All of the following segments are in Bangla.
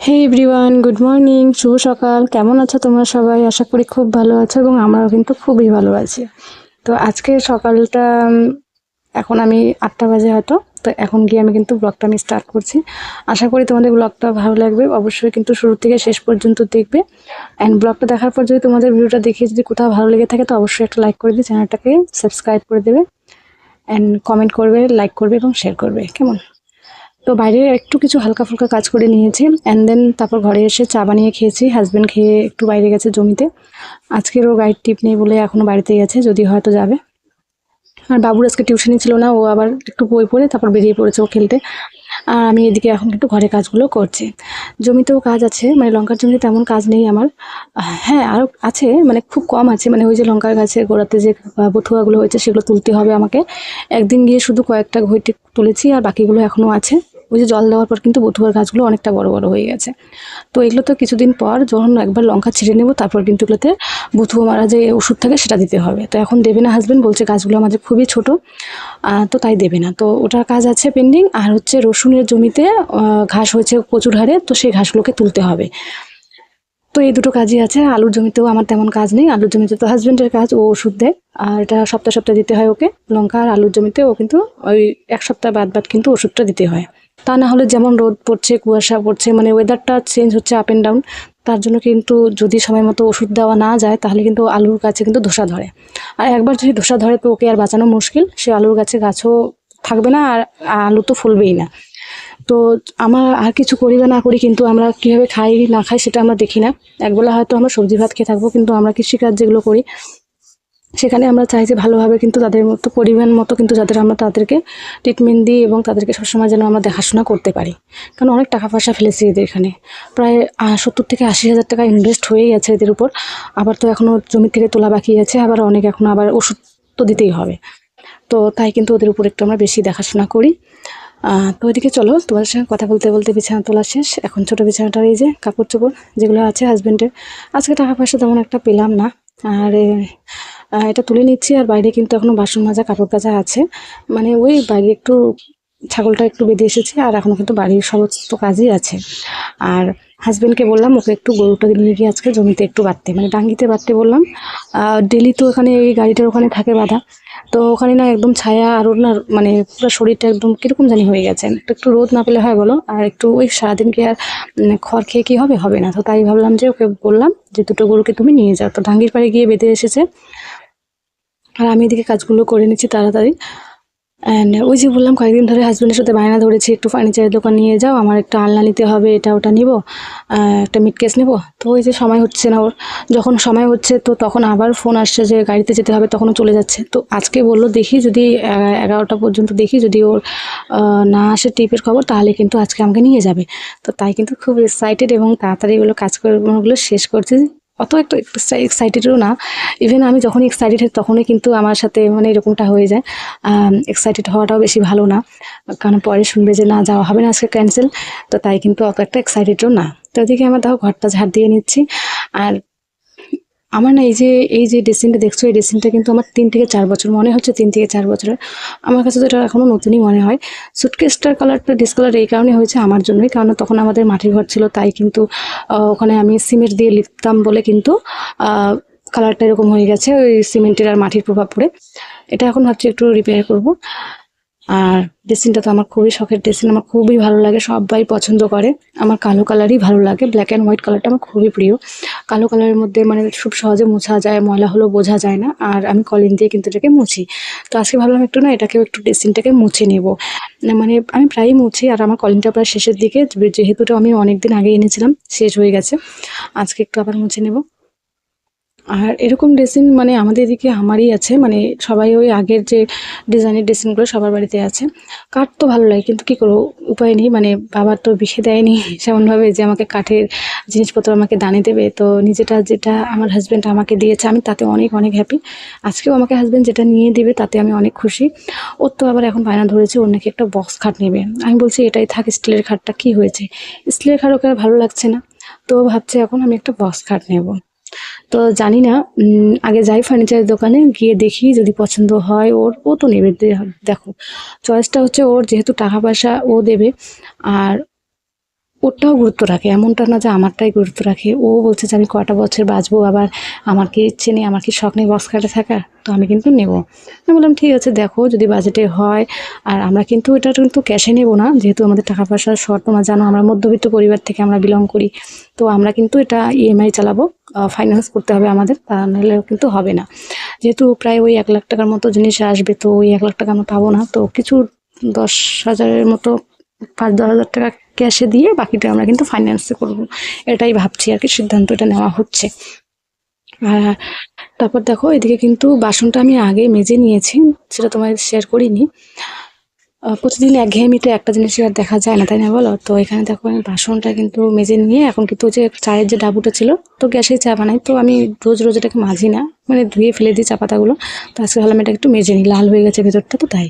হে এভরিওয়ান গুড মর্নিং শুভ সকাল। কেমন আছো তোমরা সবাই? আশা করি খুব ভালো আছো এবং আমরাও কিন্তু খুবই ভালো আছি। তো আজকে সকালটা এখন আমি আটটা বাজে হয়তো। তো এখন গিয়ে আমি কিন্তু ব্লগটা আমি স্টার্ট করছি। আশা করি তোমাদের ব্লগটা ভালো লাগবে। অবশ্যই কিন্তু শুরু থেকে শেষ পর্যন্ত দেখবে। অ্যান্ড ব্লগটা দেখার পর যদি তোমাদের ভিডিওটা দেখে যদি কোথাও ভালো লেগে থাকে, তো অবশ্যই একটা লাইক করে দিয়ে চ্যানেলটাকে সাবস্ক্রাইব করে দেবে। অ্যান্ড কমেন্ট করবে লাইক করবে এবং শেয়ার করবে। কেমন? তো বাইরে একটু কিছু হালকা ফুলকা কাজ করে নিয়েছি। অ্যান্ড দেন তারপর ঘরে এসে চা বানিয়ে খেয়েছি। হাজব্যান্ড খেয়ে একটু বাইরে গেছে জমিতে। আজকেরও গাইড টিপ নেই বলে এখনও বাড়িতে গেছে, যদি হয়তো যাবে। আর বাবুর আজকে টিউশনই ছিল না, ও আবার একটু বই পড়ে তারপর বেরিয়ে পড়েছে ও খেলতে। আর আমি এদিকে এখন একটু ঘরে কাজগুলো করছি। জমিতেও কাজ আছে মানে লঙ্কার জমিতে তেমন কাজ নেই আমার। হ্যাঁ আরও আছে মানে খুব কম আছে মানে ওই যে লঙ্কার গাছের গোড়াতে যে বথুয়াগুলো হয়েছে সেগুলো তুলতে হবে আমাকে। একদিন গিয়ে শুধু কয়েকটা ঘইটি তুলেছি আর বাকিগুলো এখনও আছে। ওই যে জল দেওয়ার পর কিন্তু বথুয়ার গাছগুলো অনেকটা বড় বড় হয়ে গেছে। তো এগুলো তো কিছুদিন পর যখন একবার লঙ্কা ছিঁড়ে নেব, তারপর কিন্তু এগুলোতে বথুয়া মারা যে ওষুধ থাকে সেটা দিতে হবে। তো এখন দেবে না হাজবেন্ড বলছে গাছগুলো আমাদের খুবই ছোট তো তাই দেবে না। তো ওটার কাজ আছে পেন্ডিং আর হচ্ছে রসুনের জমিতে ঘাস হয়েছে প্রচুর হারে, তো সেই ঘাসগুলোকে তুলতে হবে। তো এই দুটো কাজই আছে, আলুর জমিতেও আমার তেমন কাজ নেই, আলুর জমিতে তো হাজবেন্ডের কাজ, ও ওষুধ দেয়, আর এটা সপ্তাহে সপ্তাহে দিতে হয় ওকে, লঙ্কা আর আলুর জমিতে ও কিন্তু ওই এক সপ্তাহ বাদ বাদ কিন্তু ওষুধটা দিতে হয়। তা না হলে যেমন রোদ পড়ছে, কুয়াশা পড়ছে মানে ওয়েদারটা চেঞ্জ হচ্ছে আপ অ্যান্ড ডাউন তার জন্য কিন্তু যদি সময় মতো ওষুধ দেওয়া না যায়, তাহলে কিন্তু আলুর গাছে কিন্তু ধসা ধরে। আর একবার যদি ধসা ধরে, তো ওকে আর বাঁচানো মুশকিল। সে আলুর গাছে গাছও থাকবে না আর আলু তো ফুলবেই না। তো আমার আর কিছু করি না করি কিন্তু আমরা কীভাবে খাই না খাই সেটা আমরা দেখি না। একবেলা হয়তো আমরা সবজি ভাত খেয়ে থাকব, কিন্তু আমরা কৃষিকাজ যেগুলো করি সেখানে আমরা চাই যে ভালোভাবে কিন্তু তাদের মতো, পরিমাণ মতো কিন্তু যাদের আমরা তাদেরকে ট্রিটমেন্ট দিই এবং তাদেরকে সবসময় যেন আমরা দেখাশোনা করতে পারি। কারণ অনেক টাকা পয়সা ফেলেছি এদের এখানে। প্রায় সত্তর থেকে আশি হাজার টাকা ইনভেস্ট হয়ে গেছে এদের উপর। আবার তো এখনও জমি থেকে তোলা বাকি আছে, আবার অনেক এখন আবার ওষুধ তো দিতেই হবে। তো তাই কিন্তু ওদের উপর একটু আমরা বেশি দেখাশোনা করি। তো ওইদিকে চলো, তোমাদের সঙ্গে কথা বলতে বলতে বিছানা তোলা শেষ। এখন ছোটো বিছানাটার এই যে কাপড় চোপড় যেগুলো আছে হাজবেন্ডের আজকে টাকা পয়সা তেমন একটা পেলাম না। আর এটা তুলে নিচ্ছি আর বাইরে কিন্তু এখনও বাসন মাজা কাপড় কাচা আছে। মানে ওই বাইরে একটু ছাগলটা একটু বেঁধে এসেছি, আর এখনও কিন্তু বাড়ির সমস্ত কাজই আছে। আর হাজবেন্ডকে বললাম, ওকে একটু গরুটা নিয়ে গিয়ে আজকে জমিতে একটু বাঁধতে। মানে ডাঙ্গিতে বাঁধতে বললাম। ডেলি তো ওখানে এই গাড়িটার ওখানে থাকে বাঁধা। তো ওখানে না একদম ছায়া আর ওর না মানে পুরো শরীরটা একদম কীরকম জানি হয়ে গেছে। একটু একটু রোদ না পেলে হয় বলো? আর একটু ওই সারাদিন কি আর খড় খেয়ে কি হবে? হবে না। তো তাই ভাবলাম যে ওকে বললাম যে, দুটো গরুকে তুমি নিয়ে যাও। তো ডাঙ্গির পাড়ে গিয়ে বেঁধে এসেছে। আর আমি এদিকে কাজগুলো করে নিচ্ছি তাড়াতাড়ি। অ্যান্ড ওই যে বললাম, কয়েকদিন ধরে হাজব্যান্ডের সাথে বায়না ধরেছি, একটু ফার্নিচারের দোকান নিয়ে যাও, আমার একটা আলনা নিতে হবে, এটা ওটা নিব একটা মিট কেস নেব। তো ওই যে সময় হচ্ছে না ওর। যখন সময় হচ্ছে, তো তখন আবার ফোন আসছে যে গাড়িতে যেতে হবে, তখনও চলে যাচ্ছে। তো আজকে বলল, দেখি যদি এগারোটা পর্যন্ত দেখি, যদি ওর না আসে টিপের খবর, তাহলে কিন্তু আজকে আমাকে নিয়ে যাবে। তো তাই কিন্তু খুব এক্সাইটেড এবং তাড়াতাড়ি এগুলো কাজকর্মগুলো শেষ করছি। অত একটু এক্সাইটেডও না। ইভেন আমি যখনই এক্সাইটেড হই তখনই কিন্তু আমার সাথে মানে এরকমটা হয়ে যায়। এক্সাইটেড হওয়াটাও বেশি ভালো না। কারণ পরে শুনবে যে না, যাওয়া হবে না আজকে ক্যান্সেল তো তাই কিন্তু অত একটা এক্সাইটেডও না। তো ওদিকে আমার দেখো ঘরটা ঝাড় দিয়ে নিচ্ছি। আর আমার না এই যে এই যে ড্রেসিংটা দেখছ, এই ড্রেসিংটা কিন্তু আমার তিন থেকে চার বছর, মনে হচ্ছে তিন থেকে চার বছরের আমার কাছে তো এটা এখনও নতুনই মনে হয়। সুটকেসটার কালারটা ডিসকালার এই কারণে হয়েছে আমার জন্যই। কারণ তখন আমাদের মাটির ঘর ছিল, তাই কিন্তু ওখানে আমি সিমেন্ট দিয়ে লিখতাম বলে কিন্তু কালারটা এরকম হয়ে গেছে, ওই সিমেন্টের আর মাটির প্রভাব পড়ে। এটা এখন ভাবছি একটু রিপেয়ার করব। আর ড্রেসিংটা তো আমার খুবই শখের ড্রেসিং, আমার খুবই ভালো লাগে, সবাই পছন্দ করে। আমার কালো কালারই ভালো লাগে ব্ল্যাক অ্যান্ড হোয়াইট কালারটা আমার খুবই প্রিয়। কালো কালারের মধ্যে মানে খুব সহজে মোছা যায়, ময়লা হলেও বোঝা যায় না, আর আমি কলিন দিয়ে কিন্তু এটাকে মুছি। তো আজকে ভাবলাম একটু না, এটাকেও একটু ড্রেসিংটাকে মুছে নেব। মানে আমি প্রায়ই মুছি, আর আমার কলিনটা প্রায় শেষের দিকে যেহেতু এটা আমি অনেক দিন আগে এনেছিলাম, শেষ হয়ে গেছে। আজকে একটু আবার মুছে নেব। আর এরকম ড্রেসিং মানে আমাদের এদিকে আমারই আছে মানে সবাই ওই আগের যে ডিজাইনের ড্রেসিংগুলো সবার বাড়িতে আছে। কাঠ তো ভালো লাগে, কিন্তু কি করব, উপায় নেই মানে বাবার তো বিখে দেয়নি সেমনভাবে যে আমাকে কাঠের জিনিসপত্র আমাকে দানে দেবে। তো নিজেটা যেটা আমার হাজব্যান্ড আমাকে দিয়েছে, আমি তাতে অনেক অনেক হ্যাপি আজকেও আমাকে হাজব্যান্ড যেটা নিয়ে দিবে, তাতে আমি অনেক খুশি। ওর তো আবার এখন বায়না ধরেছে নাকি একটা বক্স খাট নেবে। আমি বলছি, এটাই থাক স্টিলের খাটটা কি হয়েছে? স্টিলের খাট ওকে ভালো লাগছে না। তো ভাবছে, এখন আমি একটা বক্স খাট নেব। তো জানি না আগে যাই ফার্নিচারের দোকানে, গিয়ে দেখি যদি পছন্দ হয় ওর, ও তো নেবে দেখো। চয়েসটা হচ্ছে ওর, যেহেতু টাকা পয়সা ও দেবে। আর ওটাও গুরুত্ব রাখে, এমনটা না যে আমারটাই গুরুত্ব রাখে। ও বলছে যে আমি কটা বছর বাঁচবো, আবার আমার কি ইচ্ছে নেই, আমার কি শখ নেই বক্স কাটে থাকা? তো আমি কিন্তু নেব। আমি বললাম, ঠিক আছে, দেখো, যদি বাজেটে হয়, আর আমরা কিন্তু এটা কিন্তু ক্যাশে নেব না, যেহেতু আমাদের টাকা পয়সার শর্ট তোমরা জানো, আমরা মধ্যবিত্ত পরিবার থেকে আমরা বিলং করি। তো আমরা কিন্তু এটা ইএমআই চালাবো ফাইন্যান্স করতে হবে আমাদের, তা নাহলে কিন্তু হবে না। যেহেতু প্রায় ওই এক লাখ টাকার মতো জিনিস আসবে, তো ওই এক লাখ টাকা আমরা পাবো না, তো কিছু দশ হাজারের মতো, পাঁচ দশ হাজার টাকা ক্যাশে দিয়ে বাকিটা আমরা কিন্তু ফাইন্যান্সে করব। এটাই ভাবছি আর কি সিদ্ধান্ত এটা নেওয়া হচ্ছে। আর তারপর দেখো, এদিকে কিন্তু বাসনটা আমি আগে মেজে নিয়েছি, সেটা তোমায় শেয়ার করিনি। প্রতিদিন একঘেয়েমিতে একটা জিনিস আর দেখা যায় না, তাই না বলো? তো এখানে দেখো, আমি বাসনটা কিন্তু মেজে নিয়ে, এখন কিন্তু যে চায়ের যে ডাবুটা ছিল, তো গ্যাসে চা বানাই। তো আমি রোজ রোজ এটাকে মাঝি না মানে ধুয়ে ফেলে দিই চা পাতাগুলো। তো আজকে ভাবলাম এটা একটু মেজে নিই, লাল হয়ে গেছে ভেতরটা, তো তাই।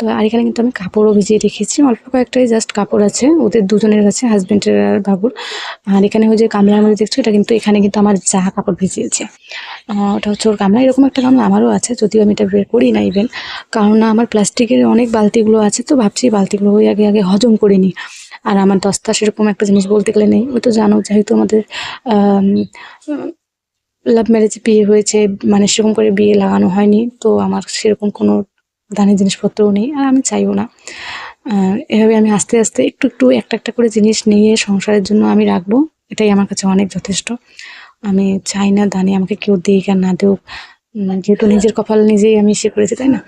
তো আর এখানে কিন্তু আমি কাপড়ও ভিজিয়ে রেখেছি। অল্প কয়েকটাই জাস্ট কাপড় আছে, ওদের দুজনের আছে হাজব্যান্ডের আর বাবুর। আর এখানে ওই যে গামলার মধ্যে দেখছ, এটা কিন্তু এখানে কিন্তু আমার যা কাপড় ভিজিয়েছে। ওটা হচ্ছে ওর গামলা, এরকম একটা গামলা আমারও আছে, যদিও আমি এটা বের করি না ইভেন কারণ আমার প্লাস্টিকের অনেক বালতিগুলো আছে, তো ভাবছি বালতিগুলো ওই আগে আগে হজম করে নিই। আর আমার দস্তা সেরকম একটা জিনিস বলতে গেলে নেই। ওই তো জানো, যেহেতু আমাদের লাভ ম্যারেজে বিয়ে হয়েছে মানে সেরকম করে বিয়ে লাগানো হয়নি, তো আমার সেরকম কোনো দানের জিনিসপত্রও নেই, আর আমি চাইও না। এভাবে আমি আস্তে আস্তে একটু একটু একটা একটা করে জিনিস নিয়ে সংসারের জন্য আমি রাখব, এটাই আমার কাছে অনেক যথেষ্ট। আমি চাই না দানে আমাকে কেউ দিক আর না দেউক। যেহেতু নিজের কপাল নিজেই আমি সে করেছি, তাই না?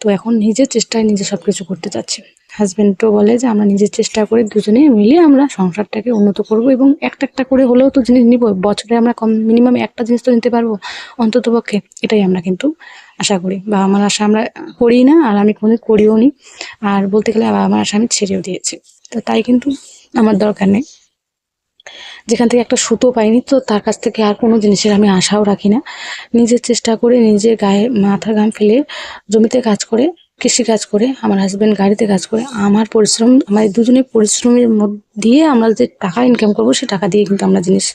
তো এখন নিজের চেষ্টায় নিজে সব কিছু করতে চাচ্ছি। হাজব্যান্ডও বলে যে, আমরা নিজের চেষ্টা করে দুজনে মিলে আমরা সংসারটাকে উন্নত করব এবং একটা একটা করে হলেও তো জিনিস নিব। বছরে আমরা কম মিনিমাম একটা জিনিস তো নিতে পারব অন্তত পক্ষে এটাই আমরা কিন্তু আশা করি। বাবা মার আশা আমরা করি না, আর আমি কোনোদিন করিও নি। আর বলতে গেলে বাবা মার আশা আমি ছেড়েও দিয়েছি। তো তাই কিন্তু আমার দরকার নেই। যেখান থেকে একটা সুতো পাইনি, তো তার কাছ থেকে আর কোনো জিনিসের আমি আশাও রাখি না। নিজের চেষ্টা করে নিজের গায়ে মাথার ঘাম ফেলে জমিতে কাজ করে, কৃষি কাজ করে, আমার হাজব্যান্ড গাড়িতে কাজ করে, আমার পরিশ্রম আমাদের দুজনের পরিশ্রমের মধ্যে দিয়ে আমরা যে টাকা ইনকাম করব, সে টাকা দিয়ে কিন্তু আমরা জিনিস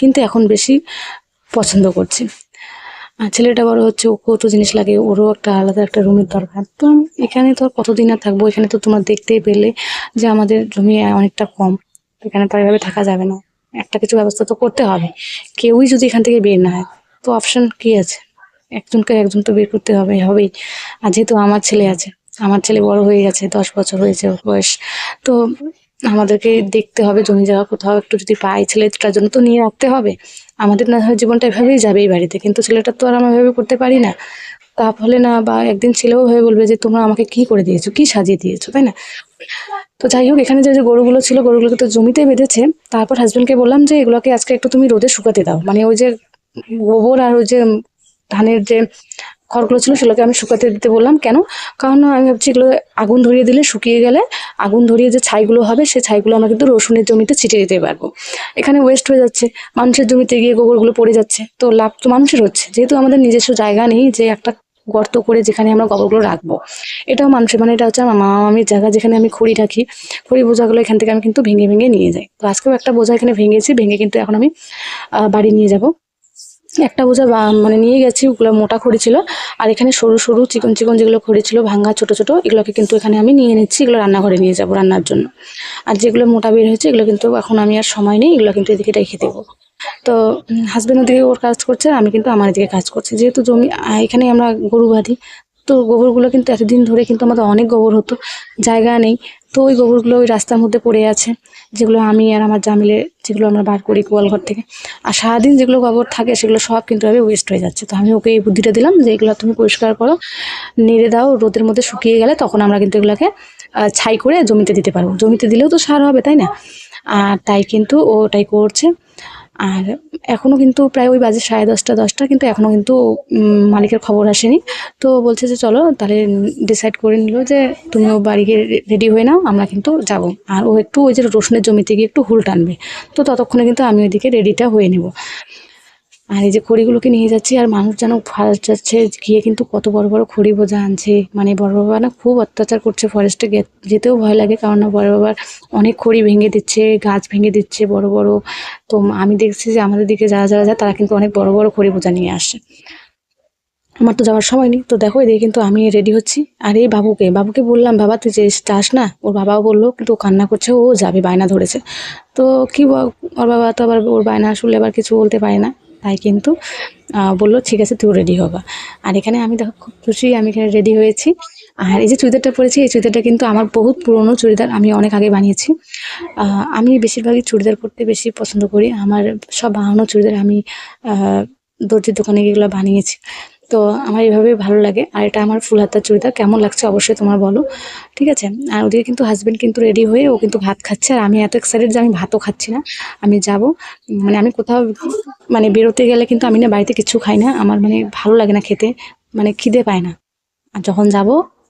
কিন্তু এখন বেশি পছন্দ করছি। আর ছেলেটা বড় হচ্ছে, ওকেও তো জিনিস লাগে, ওরও একটা আলাদা একটা রুমের দরকার। তো এখানে তো কতদিন আর থাকব? এখানে তো তোমরা দেখতেই পেলে যে আমাদের জমি অনেকটা কম। এখানে তো এভাবে থাকা যাবে না। একটা কিছু ব্যবস্থা তো করতে হবে। কেউই যদি এখান থেকে বের না হয়, তো অপশন কি আছে? একজনকে একজন তো বের করতে হবে, হবেই। আর যেহেতু আমার ছেলে আছে, আমার ছেলে বড় হয়ে গেছে, দশ বছর হয়েছে বয়স। তো আমাদেরকে দেখতে হবে, জমি জায়গা কোথাও একটু যদি পাই ছেলেটার জন্য তো নিয়ে রাখতে হবে। আমাদের না হয় জীবনটা এভাবেই যাবে এই বাড়িতে। কিন্তু ছেলেটা তো আর আমি এভাবে করতে পারি না। তা ফলে না বা একদিন ছেলেও ভেবে বলবে যে, তোমরা আমাকে কি করে দিয়েছ? কি সাজিয়ে দিয়েছ? তাই না? তো যাই হোক, এখানে যে যে গরুগুলো ছিল, গরুগুলোকে তো জমিতে বেঁধেছে। তারপর হাজব্যান্ডকে বললাম যে, এগুলোকে আজকে একটু তুমি রোদে শুকাতে দাও। মানে ওই যে গোবর আর ওই যে ধানের যে খড়গুলো ছিল সেগুলোকে আমি শুকাতে দিতে বললাম। কেন? কারণ আমি ভাবছি এগুলো আগুন ধরিয়ে দিলে শুকিয়ে গেলে আগুন ধরিয়ে যে ছাইগুলো হবে, সেই ছাইগুলো আমরা কিন্তু রসুনের জমিতে ছিটিয়ে দিতে পারব। এখানে ওয়েস্ট হয়ে যাচ্ছে। মানুষের জমিতে গিয়ে গোবরগুলো পড়ে যাচ্ছে। তো লাভ তো মানুষের হচ্ছে। যেহেতু আমাদের নিজস্ব জায়গা নেই, যে একটা গর্ত করে যেখানে আমরা গোবরগুলো রাখব। এটাও মানুষের মানে এটা হচ্ছে আমার মামা মামির জায়গা যেখানে আমি খড়ি রাখি। খড়ি বোঝাগুলো এখান থেকে আমি কিন্তু ভেঙে ভেঙে নিয়ে যাই। তো আজকেও একটা বোঝা এখানে ভেঙেছি। ভেঙে কিন্তু এখন আমি বাড়ি নিয়ে যাব। একটা বোঝা মানে নিয়ে গেছি, ওগুলো মোটা খড়ি ছিল। আর এখানে সরু সরু চিকন চিকন যেগুলো খড়ি ছিল, ভাঙ্গা ছোট ছোট, এগুলোকে কিন্তু এখানে আমি নিয়ে নিচ্ছি, এগুলো রান্নাঘরে নিয়ে যাব রান্নার জন্য। আর যেগুলো মোটা বের হয়েছে, এগুলো কিন্তু এখন আমি আর সময় নেই, এগুলো কিন্তু এদিকে রেখে দেবো। তো হাজব্যান্ড ওদিকে ওর কাজ করছে আমি কিন্তু আমার এদিকে কাজ করছি। যেহেতু জমি এখানে আমরা গরু বাঁধি গোবরগুলো কিন্তু এতদিন ধরে কিন্তু আমাদের অনেক গোবর হতো, জায়গা নেই। তো ওই গোবরগুলো ওই রাস্তার মধ্যে পড়ে আছে, যেগুলো আমি আর আমার জামিলে যেগুলো আমরা বার করি গোয়ালঘর থেকে। আর সারাদিন যেগুলো গোবর থাকে সেগুলো সব কিন্তু এভাবে ওয়েস্ট হয়ে যাচ্ছে। তো আমি ওকে এই বুদ্ধিটা দিলাম যে এগুলো তুমি পরিষ্কার করো, নেড়ে দাও, রোদের মধ্যে শুকিয়ে গেলে তখন আমরা কিন্তু এগুলোকে ছাই করে জমিতে দিতে পারব। জমিতে দিলেও তো সার হবে, তাই না? আর তাই কিন্তু ওটাই করছে। আর এখনও কিন্তু প্রায় ওই বাজে সাড়ে দশটা দশটা, কিন্তু এখনও কিন্তু মালিকের খবর আসেনি। তো বলছে যে চলো, তাহলে ডিসাইড করে নিল যে তুমিও বাড়ি গিয়ে রেডি হয়ে নাও, আমরা কিন্তু যাব। আর ও একটু ওই যে রসুনের জমিতে গিয়ে একটু হুল টানবে। তো ততক্ষণে কিন্তু আমি ওইদিকে রেডিটা হয়ে নেব। আর এই যে খড়িগুলোকে নিয়ে যাচ্ছি, আর মানুষ যেন ফার্স্ট যাচ্ছে, গিয়ে কিন্তু কত বড় বড় খড়ি বোঝা আনছে। মানে বড় বাবা না খুব অত্যাচার করছে ফরেস্টে যেতেও ভয় লাগে, কারণ না বড় বাবার অনেক খড়ি ভেঙে দিচ্ছে, গাছ ভেঙে দিচ্ছে বড় বড়। তো আমি দেখছি যে আমাদের দিকে যারা যারা যায়, তারা কিন্তু অনেক বড় বড় খড়ি বোঝা নিয়ে আসে। আমার তো যাওয়ার সময় নেই। তো দেখো, এদিকে কিন্তু আমি রেডি হচ্ছি। আর এই বাবুকে বাবুকে বললাম, বাবা, তুই যে চাস না? ওর বাবাও বলল, কিন্তু ও কান্না করছে, ও যাবে, বায়না ধরেছে। তো কি ওর বাবা তো আবার ওর বায়না শুনলে আবার কিছু বলতে পারে না। তাই কিন্তু বলল, ঠিক আছে, তুই রেডি হবা। আর এখানে আমি দেখো খুব খুশি, আমি এখানে রেডি হয়েছি। আর এই যে চুড়িদারটা পরেছি, এই চুড়িদারটা কিন্তু আমার বহুত পুরনো চুড়িদার, আমি অনেক আগে বানিয়েছি। আমি বেশিরভাগই চুড়িদার পরতে বেশি পছন্দ করি। আমার সব বানানো চুড়িদার আমি দর্জির দোকানে এগুলো বানিয়েছি। তো আমার এইভাবে ভালো লাগে। আর এটা আমার ফুল হাতার চুড়িদার। কেমন লাগছে অবশ্যই তোমার বলো। ঠিক আছে? আর ওদিকে কিন্তু হাজবেন্ড কিন্তু রেডি হয়ে ও কিন্তু ভাত খাচ্ছে। আর আমি এত এক্সাইটেড যে আমি ভাতও খাচ্ছি না। আমি যাব। মানে আমি কোথাও মানে বেরোতে গেলে কিন্তু আমি না বাড়িতে কিছু খাই না। আমার মানে ভালো লাগে না খেতে। মানে খিদে পায় না। আর যখন যাব,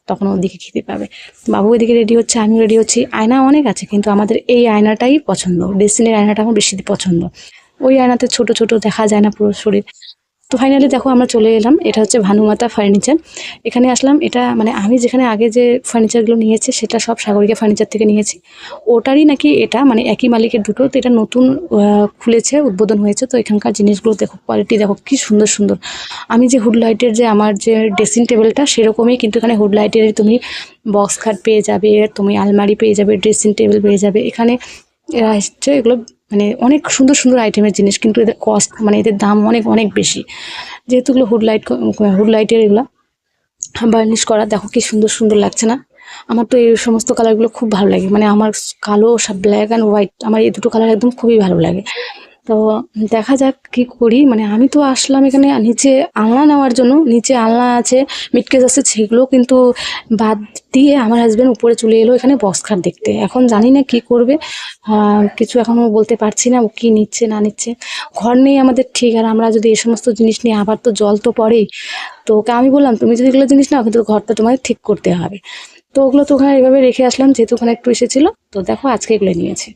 তখন ওদিকে খিদে পাবে। বাবু এদিকে রেডি হচ্ছে আমি রেডি হচ্ছি। আয়না অনেক আছে, কিন্তু আমাদের এই আয়নাটাই পছন্দ। ডেস্টিনের আয়নাটা আমার বেশি পছন্দ। ওই আয়নাতে ছোট ছোট দেখা যায় না পুরো শরীর। তো ফাইনালি দেখো আমরা চলে এলাম। এটা হচ্ছে ভানুমাতা ফার্নিচার এখানে আসলাম, এটা মানে আমি যেখানে আগে যে ফার্নিচারগুলো নিয়েছি, সেটা সব সাগরিকা ফার্নিচার থেকে নিয়েছি। ওটারই নাকি এটা মানে একই মালিকের দুটো, তো এটা নতুন খুলেছে, উদ্বোধন হয়েছে। তো এখানকার জিনিসগুলো দেখো কোয়ালিটি দেখো, কি সুন্দর সুন্দর। আমি যে হুড লাইটের যে আমার যে ড্রেসিং টেবিলটা সেরকমই কিন্তু এখানে হুড লাইটের তুমি বক্স খাট পেয়ে যাবে, তুমি আলমারি পেয়ে যাবে ড্রেসিং টেবিল পেয়ে যাবে। এখানে এরা হচ্ছে এগুলো মানে অনেক সুন্দর সুন্দর আইটেমের জিনিস, কিন্তু এদের কস্ট মানে এদের দাম অনেক অনেক বেশি। যেহেতু এগুলো হুড লাইট হুড লাইটের এগুলো বার্নিশ করা, দেখো কি সুন্দর সুন্দর লাগছে না? আমার তো এই সমস্ত কালারগুলো খুব ভালো লাগে। মানে আমার কালো সব ব্ল্যাক অ্যান্ড হোয়াইট আমার এই দুটো কালার একদম খুবই ভালো লাগে। তো দেখা যাক কি করি। মানে আমি তো আসলাম এখানে নিচে আলনা নেওয়ার জন্য। নিচে আলনা আছে, মিটকেস আছে সেগুলো কিন্তু বাদ দিয়ে আমার হাজব্যান্ড উপরে চলে এলো এখানে খাট দেখতে। এখন জানি না কি করবে। কিছু এখনও বলতে পারছি না ও কি নিচ্ছে, না নিচ্ছে। ঘর নেই আমাদের ঠিক, আর আমরা যদি এই সমস্ত জিনিস নিয়ে আবার তো জল তো পড়েই। তো ওকে আমি বললাম, তুমি যদি এগুলো জিনিস নাও, কিন্তু ঘরটা তোমাদের ঠিক করতে হবে। তো ওগুলো তো ওখানে এভাবে রেখে আসলাম, যেহেতু ওখানে একটু এসেছিল। তো দেখো আজকে এগুলো নিয়েছি।